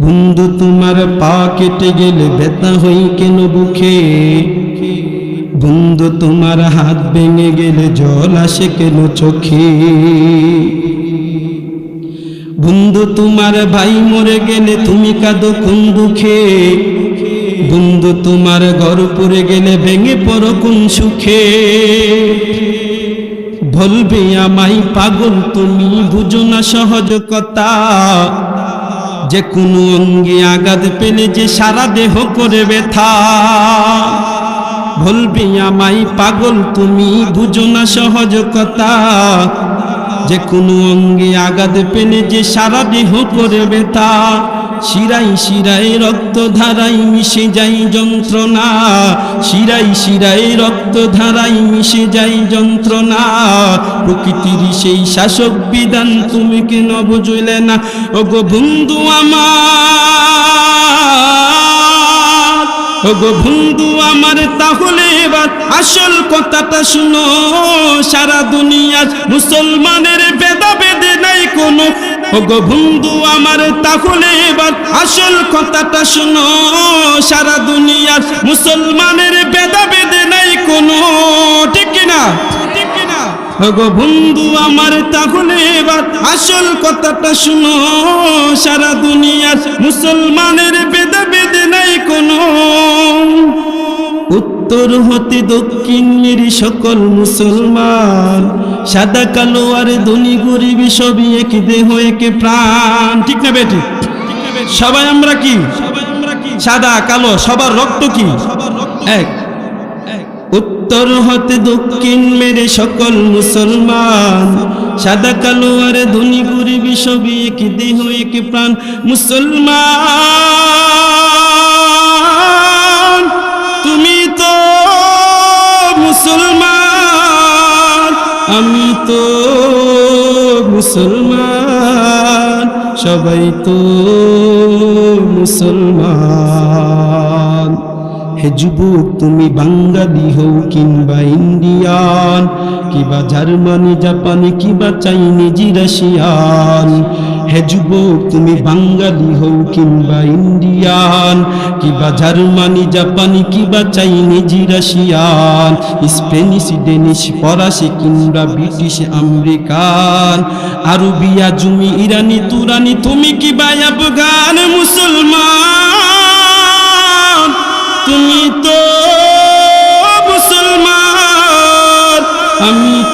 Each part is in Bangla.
বন্ধু, তোমার পা কেটে গেলে ব্যথা হই কেন বুকে? বন্ধু, তোমার হাত ভেঙে গেলে জল আসে কেন চোখে? বন্ধু, তোমার ভাই মরে গেলে তুমি কাঁদো কোন দুঃখে? বন্ধু, তোমার ঘর পড়ে গেলে ভেঙে পড়ো কোন সুখে? বলবে আমায় পাগল, তুমি বুঝো না সহজ কথা। যে কোনো অঙ্গে আঘাত পেলে যে সারা দেহ করে ব্যথা। ভুলবি আমায় পাগল, তুমি বুঝো না সহজ কথা। যে কোনো অঙ্গে আঘাত পেলে যে সারা দেহ করে ব্যথা। শিরাই শিরাই রক্ত ধারাই মিশে যাই যন্ত্রণা। শিরাই শিরাই রক্ত ধারাই মিশে যাই যন্ত্রণা। প্রকৃতির সেই শাসক বিধান তুমি কেন বুঝলে না? ওগো বন্ধু আমার, ওগো বন্ধু আমার, তাহলে এবার আসল কথাটা শুনো। সারা দুনিয়ার মুসলমানের বেদা ওগো বন্ধু আমার, তাহলে এবার আসল কথাটা শুনো। সারা দুনিয়ার মুসলমানের বেদে নাই কোনো, ঠিক না ঠিক না ওগো বন্ধু আমার, তাহলে এবার আসল কথাটা শুনো। সারা দুনিয়ার মুসলমানের বেদে নাই কোনো উত্তর হতে দক্ষিণের সকল মুসলমান, সাদা কালো আর ধনী গরিব সবই এক দেহ, এক প্রাণ। ঠিক না বেটি? সবাই আমরা কি? সাদা, কালো, সবার রক্ত কি? এক। উত্তর হতে দক্ষিণ মেরে সকল মুসলমান, সাদা, কালো আর ধনী গরিব সবই এক দেহ, এক প্রাণ। মুসলমান আমি তো মুসলমান সবাই তো মুসলমান। হে যুবক, তুমি বাঙালি হও কিংবা ইন্ডিয়ান, কিবা জার্মানি, জাপানি, কিবা চাইনিজ, রাশিয়ান। হে তুমি বাঙালি হও কিংবা ইন্ডিয়ান, কিবা জার্মানি, জাপানি, কিবা চাইনিজ, রাশিয়ান। স্পেনিশ, ডেনিশ, ফরাসি, কিংবা ব্রিটিশ, আমেরিকান আরবিয়া জুমি ইরানি, তুরানি, তুমি কিবা আফগান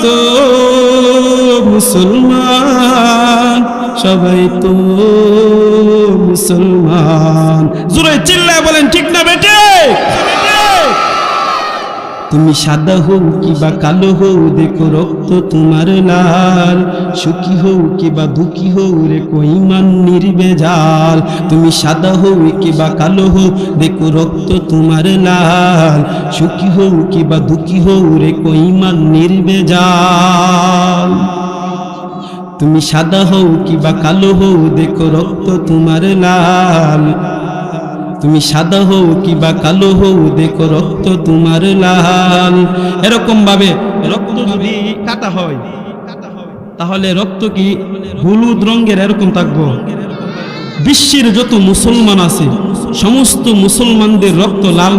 তো মুসলমান সবাই তো মুসলমান। জোরে চিল্লায় বলেন ঠিক না বেটে তুমি সাদা হও কিবা কালো হও, দেখো রক্ত তোমার লাল। সুখী হও কিবা দুঃখী হও রে কইমান নির্বেজাল। তুমি সাদা হও কিবা কালো হও, দেখো রক্ত তোমার লাল। সুখী হও কিবা দুঃখী হও রে কইমান নির্বেজাল। তুমি সাদা হও কিবা কালো হও, দেখো রক্ত তোমার লাল। তুমি সাদা হও কিবা কালো হও, দেখো রক্ত তোমার লাল। এরকম ভাবে, রক্ত যদি কাটা হয়, তাহলে রক্ত কি হলুদ রঙের এরকম থাকব? বিশ্বের যত মুসলমান আছে, সমস্ত মুসলমানদের রক্ত লাল